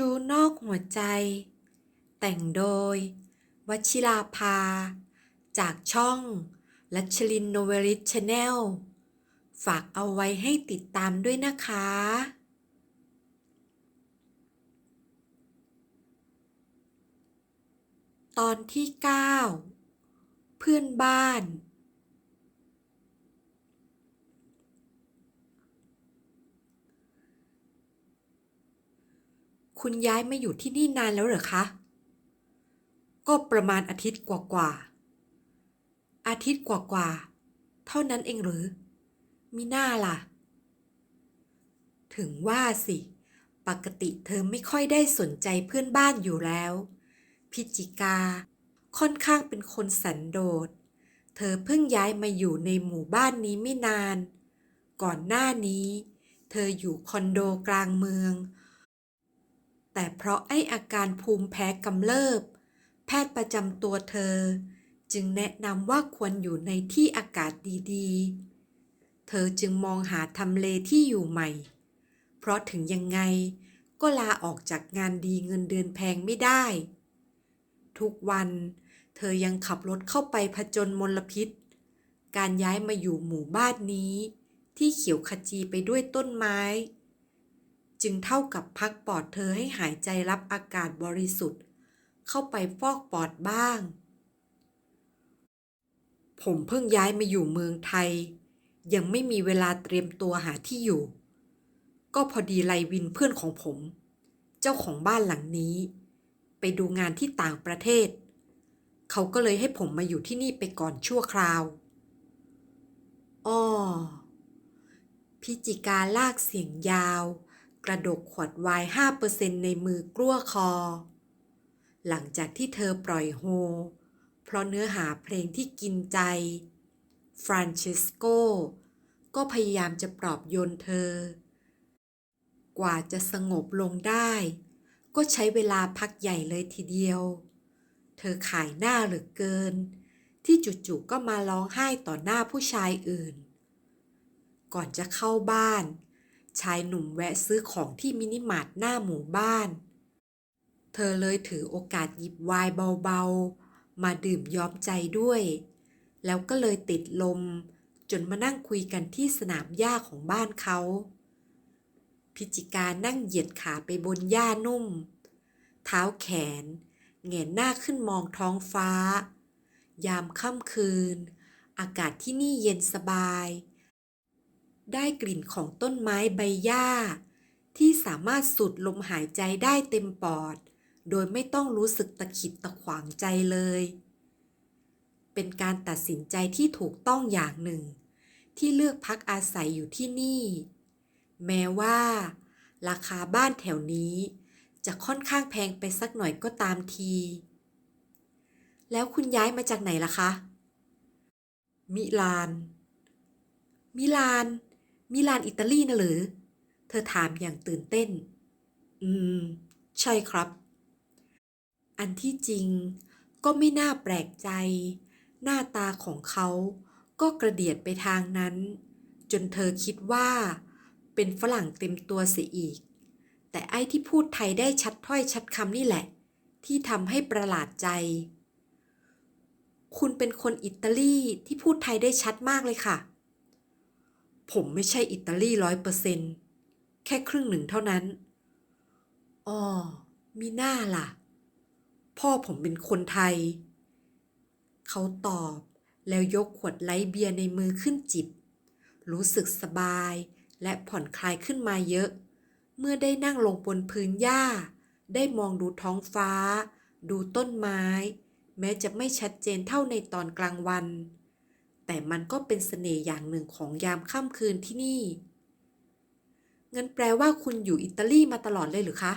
ชูนอกหัวใจ แต่งโดย วชิราภา จากช่องลัชลินโนเวลิชชแนล ฝากเอาไว้ให้ติดตามด้วยนะคะตอนที่ 9 เพื่อนบ้าน คุณย้ายมาอยู่ที่นี่นานแล้วเหรอคะ ก็ประมาณอาทิตย์กว่าๆ อาทิตย์กว่าๆ เท่านั้นเองหรือ มีหน้าล่ะ ถึงว่าสิ ปกติเธอไม่ค่อยได้สนใจเพื่อนบ้านอยู่แล้ว พิจิกา ค่อนข้างเป็นคนสันโดษ เธอเพิ่งย้ายมาอยู่ในหมู่บ้านนี้ไม่นาน ก่อนหน้านี้ เธออยู่คอนโดกลางเมือง แต่เพราะไออาการภูมิแพ้กำเริบ แพทย์ประจำตัวเธอ จึงแนะนำว่าควรอยู่ในที่อากาศดีๆ เธอจึงมองหาทำเลที่อยู่ใหม่ เพราะถึงยังไงก็ลาออกจากงานดีเงินเดือนแพงไม่ได้ ทุกวันเธอยังขับรถเข้าไปผจญมลพิษ การย้ายมาอยู่หมู่บ้านนี้ ที่เขียวขจีไปด้วยต้นไม้ จึงเท่ากับพักปอดเธอให้หายใจรับอากาศบริสุทธิ์ เข้าไปฟอกปอดบ้าง ผมเพิ่งย้ายมาอยู่เมืองไทย ยังไม่มีเวลาเตรียมตัวหาที่อยู่ ก็พอดีไลวินเพื่อนของผม เจ้าของบ้านหลังนี้ ไปดูงานที่ต่างประเทศ เขาก็เลยให้ผมมาอยู่ที่นี่ไปก่อนชั่วคราวอ้อพิจิกาลากเสียงยาว กระดกขวดไวน์ห้าเปอร์เซ็นในมือกลั้วคอ หลังจากที่เธอปล่อยโฮ เพราะเนื้อหาเพลงที่กินใจ ฟรานเชสโกก็พยายามจะปลอบโยนเธอ กว่าจะสงบลงได้ ก็ใช้เวลาพักใหญ่เลยทีเดียว เธอขายหน้าเหลือเกิน ที่จู่ๆก็มาร้องไห้ต่อหน้าผู้ชายอื่น ก่อนจะเข้าบ้าน ชายหนุ่มแวะซื้อของที่มินิมาร์ทหน้าหมู่บ้าน เธอเลยถือโอกาสหยิบไวน์เบาๆ มาดื่มยอมใจด้วย แล้วก็เลยติดลม จนมานั่งคุยกันที่สนามหญ้าของบ้านเขา พิจิกานั่งเหยียดขาไปบนหญ้านุ่ม เท้าแขนแหงนหน้าขึ้นมองท้องฟ้า ยามค่ำคืน อากาศที่นี่เย็นสบาย ได้กลิ่นของต้นไม้ใบหญ้า ที่สามารถสูดลมหายใจได้เต็มปอด โดยไม่ต้องรู้สึกตะขิดตะขวางใจเลย เป็นการตัดสินใจที่ถูกต้องอย่างหนึ่ง ที่เลือกพักอาศัยอยู่ที่นี่ แม้ว่า ราคาบ้านแถวนี้ จะค่อนข้างแพงไปสักหน่อยก็ตามที แล้วคุณย้ายมาจากไหนล่ะคะ มิลานมิลาน มิลานอิตาลีนะหรือ เธอถามอย่างตื่นเต้น อืม ใช่ครับ อันที่จริงก็ไม่น่าแปลกใจ หน้าตาของเขาก็กระเดียดไปทางนั้น จนเธอคิดว่า เป็นฝรั่งเต็มตัวเสียอีก แต่ไอ้ที่พูดไทยได้ชัดถ้อยชัดคำนี่แหละ ที่ทำให้ประหลาดใจ คุณเป็นคนอิตาลีที่พูดไทยได้ชัดมากเลยค่ะ ผมไม่ใช่อิตาลีร้อยเปอร์เซนแค่ครึ่งหนึ่งเท่านั้น อ๋อ มีหน้าล่ะ พ่อผมเป็นคนไทย เขาตอบแล้วยกขวดไลท์เบียร์ในมือขึ้นจิบ รู้สึกสบายและผ่อนคลายขึ้นมาเยอะ เมื่อได้นั่งลงบนพื้นหญ้า ได้มองดูท้องฟ้า ดูต้นไม้ แม้จะไม่ชัดเจนเท่าในตอนกลางวัน แต่มันก็เป็นเสน่ห์อย่างหนึ่งของยามค่ำคืนที่นี่ งั้นแปลว่าคุณอยู่อิตาลีมาตลอดเลยหรือคะ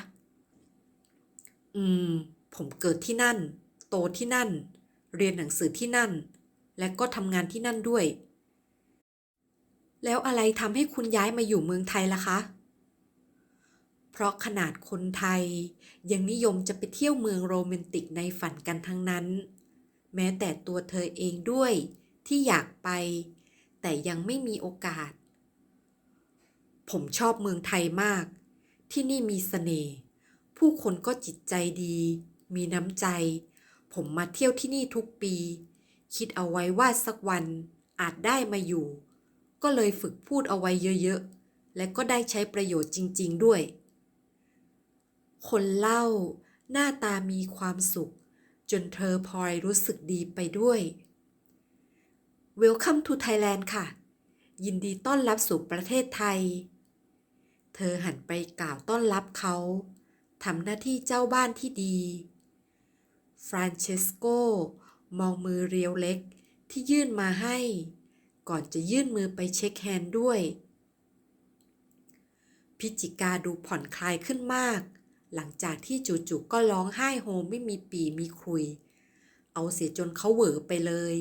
อืม ผมเกิดที่นั่น โตที่นั่น เรียนหนังสือที่นั่น และก็ทำงานที่นั่นด้วย แล้วอะไรทำให้คุณย้ายมาอยู่เมืองไทยล่ะคะ เพราะขนาดคนไทย ยังนิยมจะไปเที่ยวเมืองโรแมนติกในฝันกันทั้งนั้น แม้แต่ตัวเธอเองด้วย ที่อยากไป แต่ยังไม่มีโอกาส ผมชอบเมืองไทยมาก ที่นี่มีเสน่ห์ผู้คนก็จิตใจดี มีน้ำใจ ผมมาเที่ยวที่นี่ทุกปี คิดเอาไว้ว่าสักวันอาจได้มาอยู่ ก็เลยฝึกพูดเอาไว้เยอะๆ และก็ได้ใช้ประโยชน์จริง ๆ ด้วย คนเล่าหน้าตามีความสุข จนเธอพลอยรู้สึกดีไปด้วย Welcome to Thailand ค่ะ ยินดีต้อนรับสู่ประเทศไทย เธอหันไปกล่าวต้อนรับเขาทำหน้าที่เจ้าบ้านที่ดี ฟรานเชสโกมองมือเรียวเล็กที่ยื่นมาให้ ก่อนจะยื่นมือไปเช็คแฮนด์ด้วย พิจิกาดูผ่อนคลายขึ้นมาก หลังจากที่จู่ๆก็ร้องไห้โฮไม่มีปีมีคุย เอาเสียจนเขาเหวอไปเลย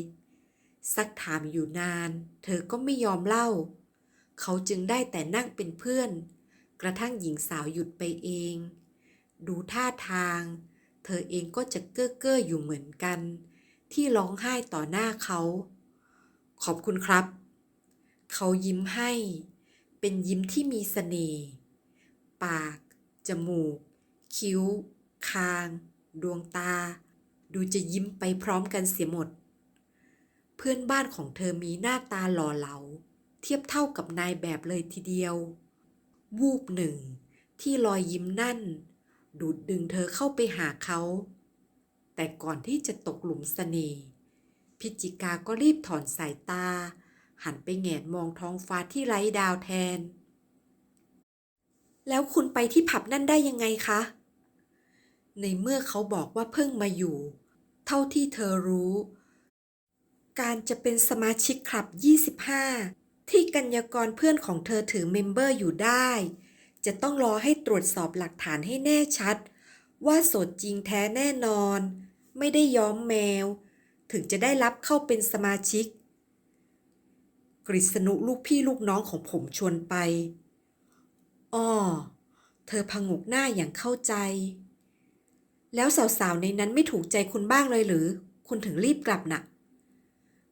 ซักถามอยู่นาน เธอก็ไม่ยอมเล่า เขาจึงได้แต่นั่งเป็นเพื่อน กระทั่งหญิงสาวหยุดไปเอง ดูท่าทาง เธอเองก็จะเก้อเก้ออยู่เหมือนกัน ที่ร้องไห้ต่อหน้าเขา ขอบคุณครับ เขายิ้มให้ เป็นยิ้มที่มีเสน่ห์ปาก จมูก คิ้ว คาง ดวงตา ดูจะยิ้มไปพร้อมกันเสียหมด พื่อนบ้านของเธอมีหน้าตาหล่อเหลา เทียบเท่ากับนายแบบเลยทีเดียว วูบหนึ่ง ที่รอยยิ้มนั่น ดูดดึงเธอเข้าไปหาเขา แต่ก่อนที่จะตกหลุมเสน่ห์พิจิกาก็รีบถอนสายตา หันไปแงนมองท้องฟ้าที่ไร้ดาวแทน แล้วคุณไปที่ผับนั่นได้ยังไงคะ ในเมื่อเขาบอกว่าเพิ่งมาอยู่ เท่าที่เธอรู้ การจะเป็นสมาชิกคลับ 25 ที่กัญญากรเพื่อนของเธอถือเมมเบอร์อยู่ได้ จะต้องรอให้ตรวจสอบหลักฐานให้แน่ชัด ว่าโสดจริงแท้แน่นอน ไม่ได้ย้อมแมว ถึงจะได้รับเข้าเป็นสมาชิก กฤษณุลูกพี่ลูกน้องของผมชวนไป อ้อ เธอพงกหน้าอย่างเข้าใจ แล้วสาวๆในนั้นไม่ถูกใจคุณบ้างเลยหรือ คุณถึงรีบกลับน่ะ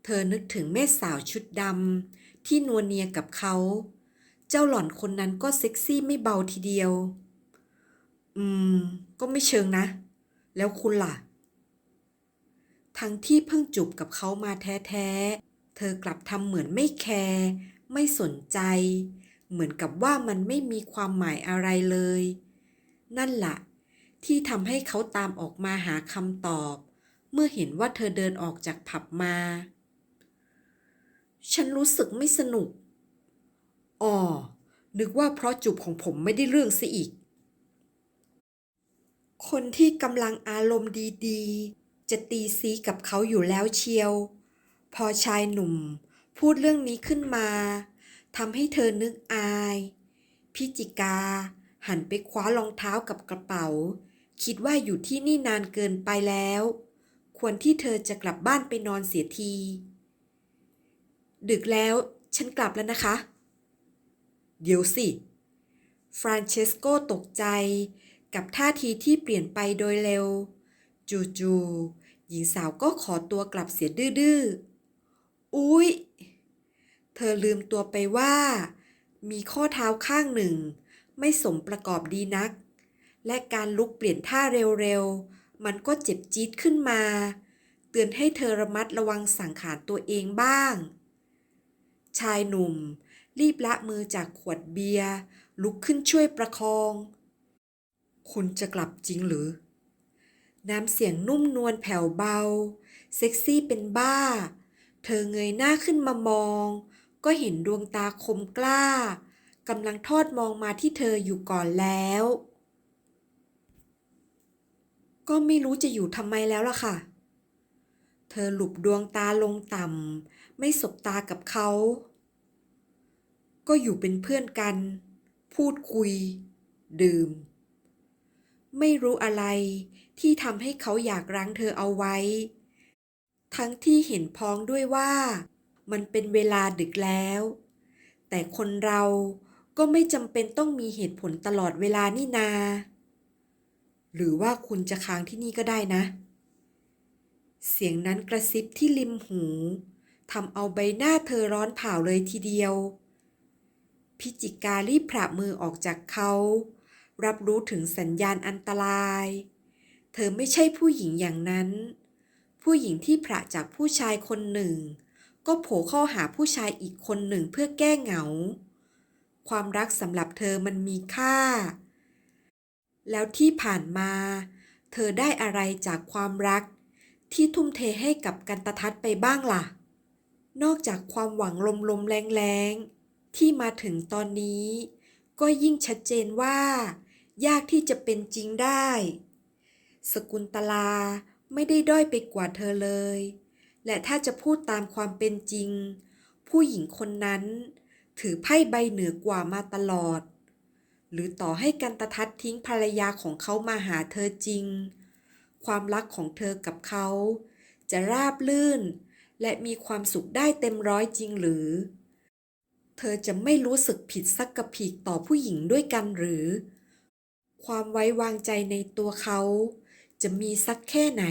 เธอนึกถึงแม่สาวชุดดำที่นวลเนียกับเขา เจ้าหล่อนคนนั้นก็เซ็กซี่ไม่เบาทีเดียว อืม ก็ไม่เชิงนะ แล้วคุณล่ะ ทั้งที่เพิ่งจูบกับเขามาแท้ๆ เธอกลับทำเหมือนไม่แคร์ ไม่สนใจ เหมือนกับว่ามันไม่มีความหมายอะไรเลย นั่นละ่ะ ที่ทำให้เขาตามออกมาหาคำตอบเมื่อเห็นว่าเธอเดินออกจากผับมา ฉันรู้สึกไม่สนุก อ๋อ นึกว่าเพราะจูบของผมไม่ได้เรื่องซะอีก คนที่กำลังอารมณ์ดีๆ จะตีซีกับเขาอยู่แล้วเชียว พอชายหนุ่มพูดเรื่องนี้ขึ้นมาทำให้เธอนึกอาย พิจิกา หันไปคว้ารองเท้ากับกระเป๋า คิดว่าอยู่ที่นี่นานเกินไปแล้ว ควรที่เธอจะกลับบ้านไปนอนเสียที ดึกแล้วฉันกลับแล้วนะคะ เดี๋ยวสิ ฟรานเชสโกตกใจกับท่าทีที่เปลี่ยนไปโดยเร็ว จู่ๆหญิงสาวก็ขอตัวกลับเสียดื้อๆอุ๊ย เธอลืมตัวไปว่า มีข้อเท้าข้างหนึ่ง ไม่สมประกอบดีนัก และการลุกเปลี่ยนท่าเร็วๆ มันก็เจ็บจี๊ดขึ้นมา เตือนให้เธอระมัดระวังสังขารตัวเองบ้าง ชายหนุ่ม รีบละมือจากขวดเบียร์ลุกขึ้นช่วยประคอง คุณจะกลับจริงหรือ น้ำเสียงนุ่มนวลแผ่วเบา เซ็กซี่เป็นบ้า เธอเงยหน้าขึ้นมามอง ก็เห็นดวงตาคมกล้ากำลังทอดมองมาที่เธออยู่ก่อนแล้ว ก็ไม่รู้จะอยู่ทำไมแล้วล่ะค่ะ เธอหลุบดวงตาลงต่ำ ไม่สบตากับเขา ก็อยู่เป็นเพื่อนกัน พูดคุย ดื่ม ไม่รู้อะไรที่ทำให้เขาอยากรั้งเธอเอาไว้ ทั้งที่เห็นพ้องด้วยว่า มันเป็นเวลาดึกแล้ว แต่คนเราก็ไม่จำเป็นต้องมีเหตุผลตลอดเวลานี่นา หรือว่าคุณจะค้างที่นี่ก็ได้นะ เสียงนั้นกระซิบที่ริมหู ทำเอาใบหน้าเธอร้อนเผาเลยทีเดียว พิจิการีบผละมือออกจากเขา รับรู้ถึงสัญญาณอันตราย เธอไม่ใช่ผู้หญิงอย่างนั้น ผู้หญิงที่ผละจากผู้ชายคนหนึ่ง ก็โผล่เข้าหาผู้ชายอีกคนหนึ่งเพื่อแก้เหงา ความรักสำหรับเธอมันมีค่า แล้วที่ผ่านมา เธอได้อะไรจากความรักที่ทุ่มเทให้กับกันตทัศน์ไปบ้างล่ะ นอกจากความหวังลมๆแรงๆ ที่มาถึงตอนนี้ ก็ยิ่งชัดเจนว่า ยากที่จะเป็นจริงได้ สกุลตลาไม่ได้ด้อยไปกว่าเธอเลย และถ้าจะพูดตามความเป็นจริง ผู้หญิงคนนั้น ถือไพ่ใบเหนือกว่ามาตลอด หรือต่อให้กันตทัศน์ทิ้งภรรยาของเขามาหาเธอจริง ความรักของเธอกับเขา จะราบลื่น และมีความสุขได้เต็มร้อยจริงหรือ เธอจะไม่รู้สึกผิดสักกระผิกต่อผู้หญิงด้วยกันหรือ ความไว้วางใจในตัวเขา จะมีสักแค่ไหน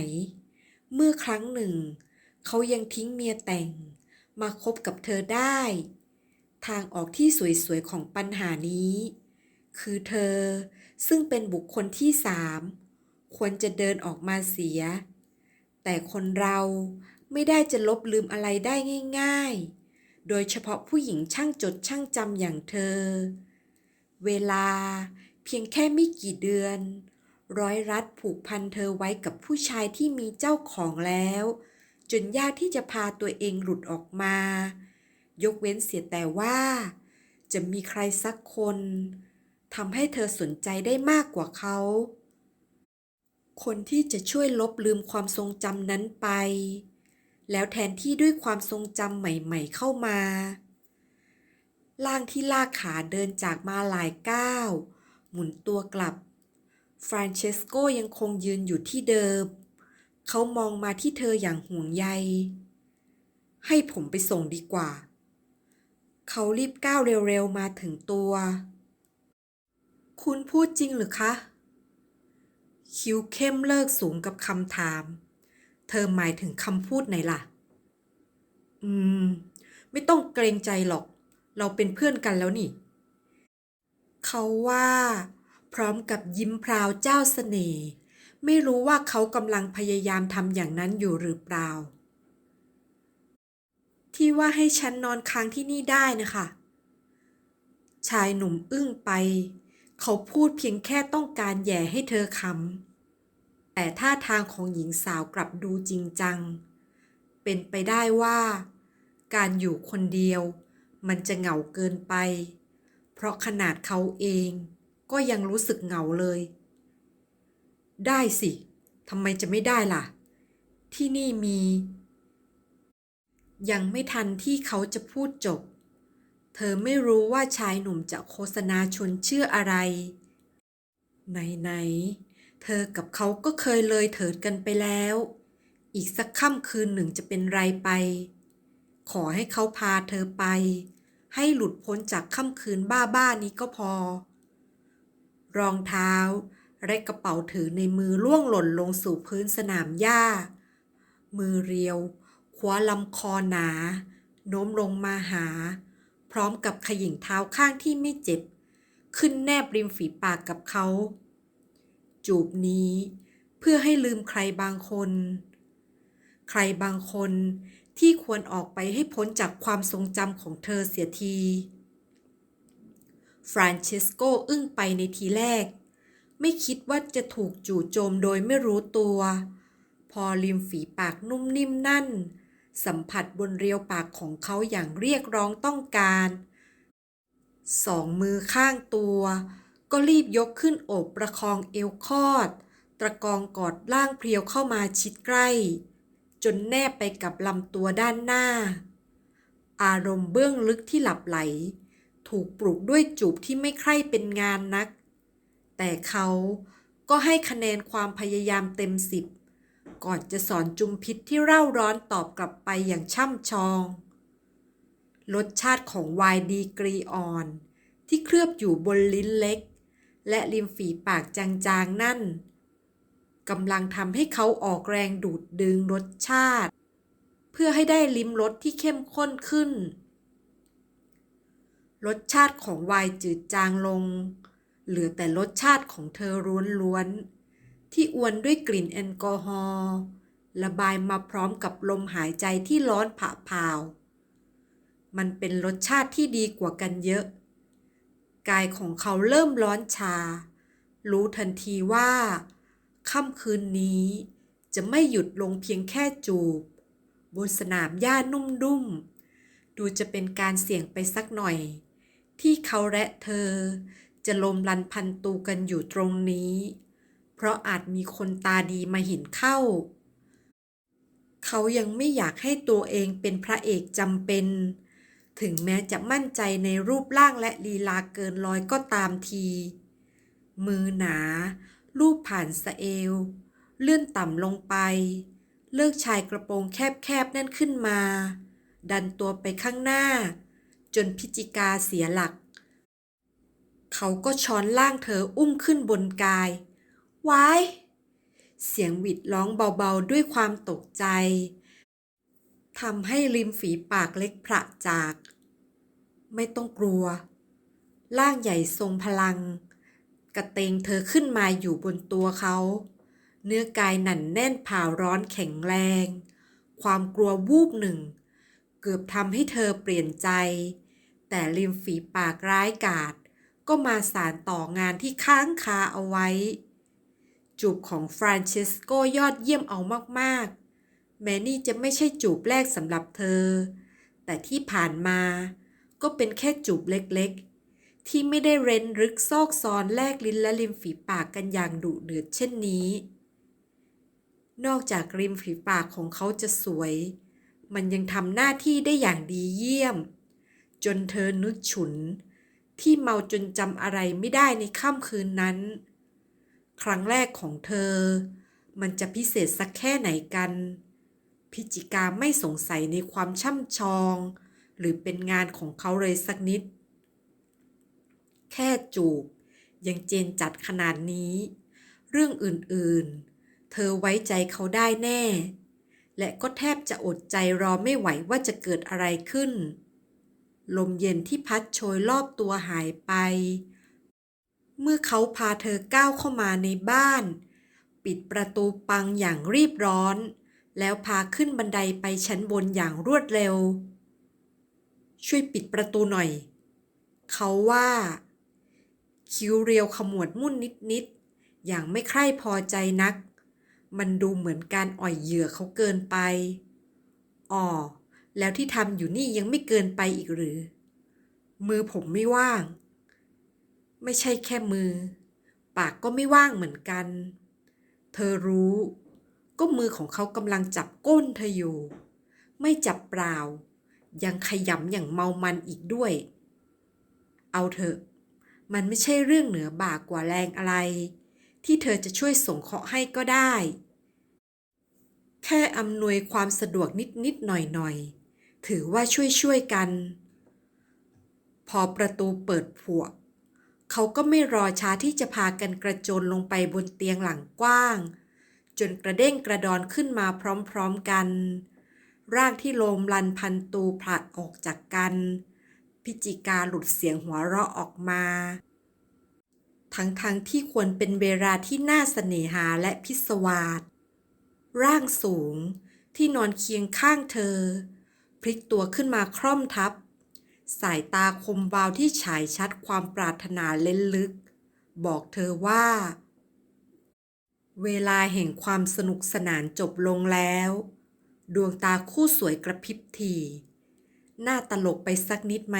เมื่อครั้งหนึ่ง เขายังทิ้งเมียแต่ง มาคบกับเธอได้ ทางออกที่สวยๆของปัญหานี้ คือเธอซึ่งเป็นบุคคลที่สามควรจะเดินออกมาเสีย แต่คนเรา ไม่ได้จะลบลืมอะไรได้ง่าย ๆ โดยเฉพาะผู้หญิงช่างจดช่างจำอย่างเธอ เวลาเพียงแค่ไม่กี่เดือน ร้อยรัดผูกพันเธอไว้กับผู้ชายที่มีเจ้าของแล้ว จนยากที่จะพาตัวเองหลุดออกมา ยกเว้นเสียแต่ว่า จะมีใครสักคนทำให้เธอสนใจได้มากกว่าเขา คนที่จะช่วยลบลืมความทรงจำนั้นไป แล้วแทนที่ด้วยความทรงจำใหม่ๆเข้ามา ล่างที่ลากขาเดินจากมาหลายก้าว หมุนตัวกลับ ฟรานเชสโกยังคงยืนอยู่ที่เดิม เขามองมาที่เธออย่างห่วงใย ให้ผมไปส่งดีกว่า เขารีบก้าวเร็วๆมาถึงตัว คุณพูดจริงหรือคะ คิ้วเข้มเลิกสูงกับคำถาม เธอหมายถึงคำพูดไหนล่ะ อืม ไม่ต้องเกรงใจหรอก เราเป็นเพื่อนกันแล้วนี่ เขาว่า พร้อมกับยิ้มพราวเจ้าเสน่ห์ ไม่รู้ว่าเขากำลังพยายามทำอย่างนั้นอยู่หรือเปล่า ที่ว่าให้ฉันนอนค้างที่นี่ได้นะคะ ชายหนุ่มอึ้งไป เขาพูดเพียงแค่ต้องการแย่ให้เธอคำ แต่ท่าทางของหญิงสาวกลับดูจริงจัง เป็นไปได้ว่า การอยู่คนเดียว มันจะเหงาเกินไป เพราะขนาดเขาเองก็ยังรู้สึกเหงาเลย ได้สิทำไมจะไม่ได้ล่ะ ที่นี่มี ยังไม่ทันที่เขาจะพูดจบ เธอไม่รู้ว่าชายหนุ่มจะโฆษณาชวนเชื่ออะไร ไหนๆ เธอกับเขาก็เคยเลยเถิดกันไปแล้ว อีกสักค่ำคืนหนึ่งจะเป็นไรไป ขอให้เขาพาเธอไป ให้หลุดพ้นจากค่ำคืนบ้าๆนี้ก็พอ รองเท้าและกระเป๋าถือในมือล่วงหล่นลงสู่พื้นสนามหญ้า มือเรียวคว้าลำคอหนาโน้มลงมาหา พร้อมกับขยิงเท้าข้างที่ไม่เจ็บ ขึ้นแนบริมฝีปากกับเขา จูบนี้ เพื่อให้ลืมใครบางคน ใครบางคนที่ควรออกไปให้พ้นจากความทรงจำของเธอเสียที ฟรานเชสโกอึ้งไปในทีแรก ไม่คิดว่าจะถูกจู่โจมโดยไม่รู้ตัว พอริมฝีปากนุ่มนิ่มนั่น สัมผัสบนเรียวปากของเขาอย่างเรียกร้องต้องการ สองมือข้างตัว ก็รีบยกขึ้นโอบประคองเอวคอด ตะกองกอดล่างเพรียวเข้ามาชิดใกล้ จนแนบไปกับลำตัวด้านหน้า อารมณ์เบื้องลึกที่หลับไหล ถูกปลุกด้วยจูบที่ไม่ใคร่เป็นงานนัก แต่เขาก็ให้คะแนนความพยายามเต็มสิบก่อนจะสอนจุมพิษที่เร่าร้อนตอบกลับไปอย่างช่ำชอง รสชาติของไวน์ดีกรีอ่อน ที่เคลือบอยู่บนลิ้นเล็ก และริมฝีปากจางๆนั่นกำลังทำให้เขาออกแรงดูดดึงรสชาติ เพื่อให้ได้ลิ้มรสที่เข้มข้นขึ้น รสชาติของไวน์จืดจางลง เหลือแต่รสชาติของเธอล้วนๆที่อวนด้วยกลิ่นแอลกอฮอล์ระบายมาพร้อมกับลมหายใจที่ร้อนผะพาว มันเป็นรสชาติที่ดีกว่ากันเยอะ กายของเขาเริ่มร้อนชา รู้ทันทีว่าค่ำคืนนี้จะไม่หยุดลงเพียงแค่จูบบนสนามหญ้านุ่มดุ้มดูจะเป็นการเสี่ยงไปสักหน่อย ที่เขาและเธอจะลมลันพันตูกันอยู่ตรงนี้ เพราะอาจมีคนตาดีมาเห็นเข้า เขายังไม่อยากให้ตัวเองเป็นพระเอกจำเป็น ถึงแม้จะมั่นใจในรูปร่างและลีลาเกินร้อยก็ตามที มือหนาลูบผ่านสะเอว เลื่อนต่ำลงไป เลิกชายกระโปรงแคบๆนั่นขึ้นมา ดันตัวไปข้างหน้า จนพิจิกาเสียหลัก เขาก็ช้อนล่างเธออุ้มขึ้นบนกาย ไว้ เสียงหวิดร้องเบาๆด้วยความตกใจทำให้ริมฝีปากเล็กพระจาก ไม่ต้องกลัว ร่างใหญ่ทรงพลัง กระเตงเธอขึ้นมาอยู่บนตัวเขา เนื้อกายหนันแน่นเผาร้อนแข็งแรง ความกลัววูบหนึ่ง เกือบทำให้เธอเปลี่ยนใจ แต่ริมฝีปากร้ายกาจก็มาสารต่องานที่ค้างคาเอาไว้ จูบของฟรานเชสโกยอดเยี่ยมเอามากๆ แม้นี่จะไม่ใช่จูบแรกสำหรับเธอ แต่ที่ผ่านมา ก็เป็นแค่จูบเล็กๆ ที่ไม่ได้เร้นรึกซอกซอนแลกลิ้นและริมฝีปากกันอย่างดุเดือดเช่นนี้ นอกจากริมฝีปากของเขาจะสวย มันยังทำหน้าที่ได้อย่างดีเยี่ยม จนเธอนึกฉุน ที่เมาจนจำอะไรไม่ได้ในค่ำคืนนั้น ครั้งแรกของเธอ มันจะพิเศษสักแค่ไหนกัน พิจิกาไม่สงสัยในความช่ำชอง หรือเป็นงานของเขาเลยสักนิด แค่จูบ ยังเจนจัดขนาดนี้ เรื่องอื่นๆ เธอไว้ใจเขาได้แน่ และก็แทบจะอดใจรอไม่ไหวว่าจะเกิดอะไรขึ้น ลมเย็นที่พัดโชยรอบตัวหายไป เมื่อเขาพาเธอก้าวเข้ามาในบ้าน ปิดประตูปังอย่างรีบร้อน แล้วพาขึ้นบันไดไปชั้นบนอย่างรวดเร็ว ช่วยปิดประตูหน่อย เขาว่า คิ้วเรียวขมวดมุ่นนิดๆ อย่างไม่ใคร่พอใจนัก มันดูเหมือนการอ่อยเหยื่อเขาเกินไปอ๋อแล้วที่ทำอยู่นี่ยังไม่เกินไปอีกหรือ มือผมไม่ว่าง ไม่ใช่แค่มือ ปากก็ไม่ว่างเหมือนกัน เธอรู้ ก็มือของเขากำลังจับก้นเธออยู่ ไม่จับเปล่า ยังขยำอย่างเมามันอีกด้วย เอาเถอะ มันไม่ใช่เรื่องเหนือบ่ากว่าแรงอะไร ที่เธอจะช่วยส่งเคราะห์ให้ก็ได้ แค่อำนวยความสะดวกนิดนิดหน่อยหน่อยถือว่าช่วยช่วยกัน พอประตูเปิดผวก เขาก็ไม่รอช้าที่จะพากันกระโจนลงไปบนเตียงหลังกว้าง จนกระเด้งกระดอนขึ้นมาพร้อมๆกัน ร่างที่โลมลันพันตูผลัดออกจากกัน พิจิกาหลุดเสียงหัวเราะออกมา ทั้งๆทที่ควรเป็นเวลาที่น่าเสน่หาและพิศวาสร่างสูงที่นอนเคียงข้างเธอ พลิกตัวขึ้นมาคร่อมทับ สายตาคมวาวที่ฉายชัดความปรารถนาเล้นลึก บอกเธอว่า เวลาแห่งความสนุกสนานจบลงแล้ว ดวงตาคู่สวยกระพริบที หน่าตลกไปสักนิดไหม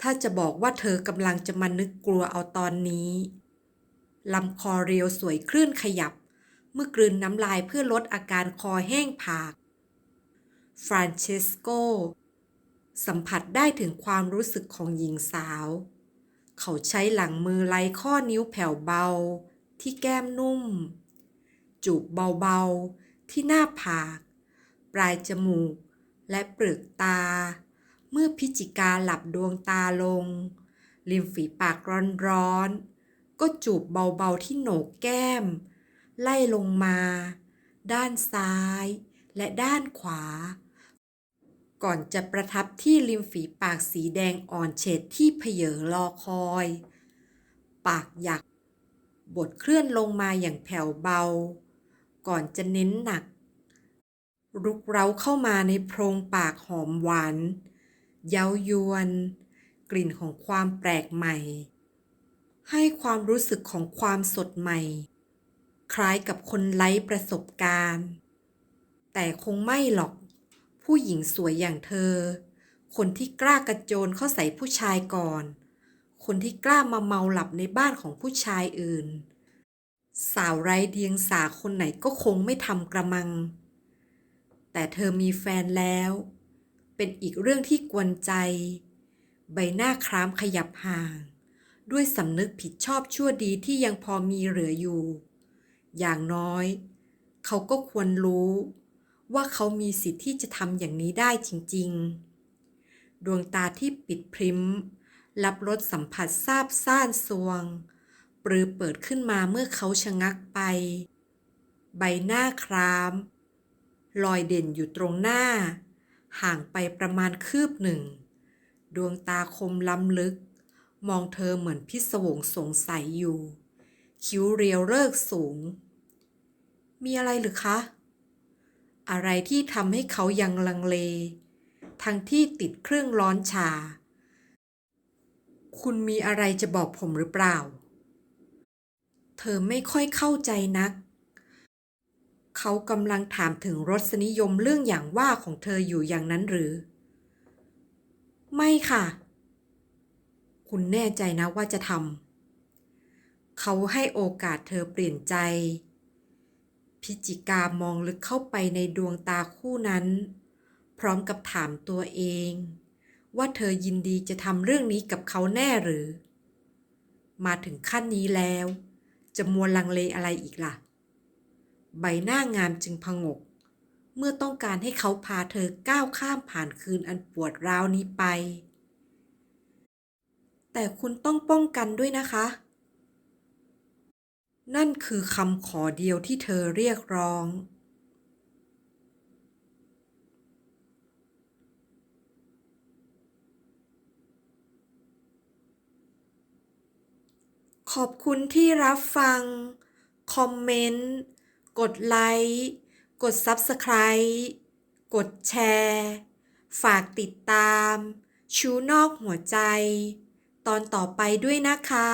ถ้าจะบอกว่าเธอกำลังจะมานึกกลัวเอาตอนนี้ลำคอเรียวสวยคลื่นขยับ เมื่อกลืนน้ำลายเพื่อลดอาการคอแห้งผาก ฟรานเชสโก สัมผัสได้ถึงความรู้สึกของหญิงสาว เขาใช้หลังมือไล่ข้อนิ้วแผ่วเบา ที่แก้มนุ่ม จูบเบาๆ ที่หน้าผาก ปลายจมูก และเปลือกตา เมื่อพิจิกาหลับดวงตาลง ริมฝีปากร้อนๆ ก็จูบเบาๆที่โหนกแก้ม ไล่ลงมา ด้านซ้ายและด้านขวา ก่อนจะประทับที่ริมฝีปากสีแดงอ่อนเฉดที่เพเยอรอคอยปปากหยักบทเคลื่อนลงมาอย่างแผ่วเบา ก่อนจะเน้นหนัก รุกเร้าเข้ามาในโพรงปากหอมหวานเย้ายวน กลิ่นของความแปลกใหม่ ให้ความรู้สึกของความสดใหม่ คล้ายกับคนไร้ประสบการณ์ แต่คงไม่หรอก ผู้หญิงสวยอย่างเธอ คนที่กล้ากระโจนเข้าใส่ผู้ชายก่อน คนที่กล้ามาเมาหลับในบ้านของผู้ชายอื่น สาวไร้เดียงสาคนไหนก็คงไม่ทำกระมัง แต่เธอมีแฟนแล้ว เป็นอีกเรื่องที่กวนใจ ใบหน้าคล้ามขยับห่าง ด้วยสำนึกผิดชอบชั่วดีที่ยังพอมีเหลืออยู่ อย่างน้อย เขาก็ควรรู้ ว่าเขามีสิทธิ์ที่จะทำอย่างนี้ได้จริง ๆ ดวงตาที่ปิดพริมรับรสสัมผัสซาบซ่านสวง ปรือเปิดขึ้นมาเมื่อเขาชะงักไป ใบหน้าคราม ลอยเด่นอยู่ตรงหน้า ห่างไปประมาณคืบหนึ่ง ดวงตาคมล้ำลึก มองเธอเหมือนพิศวงสงสัยอยู่ คิ้วเรียวเลิกสูง มีอะไรหรือคะ อะไรที่ทำให้เขายังลังเล ทั้งที่ติดเครื่องร้อนชา คุณมีอะไรจะบอกผมหรือเปล่า เธอไม่ค่อยเข้าใจนัก เขากำลังถามถึงรสนิยมเรื่องอย่างว่าของเธออยู่อย่างนั้นหรือ ไม่ค่ะ คุณแน่ใจนะว่าจะทำเขาให้โอกาสเธอเปลี่ยนใจ พิจิกามองลึกเข้าไปในดวงตาคู่นั้น พร้อมกับถามตัวเอง ว่าเธอยินดีจะทำเรื่องนี้กับเขาแน่หรือ มาถึงขั้นนี้แล้ว จะมัวลังเลอะไรอีกล่ะ ใบหน้างามจึงพงก เมื่อต้องการให้เขาพาเธอก้าวข้ามผ่านคืนอันปวดร้าวนี้ไป แต่คุณต้องป้องกันด้วยนะคะ นั่นคือคำขอเดียวที่เธอเรียกร้องขอบคุณที่รับฟัง คอมเมนต์ กดไลค์ กด Subscribe กดแชร์ ฝากติดตาม ชูนอกหัวใจ ตอนต่อไปด้วยนะคะ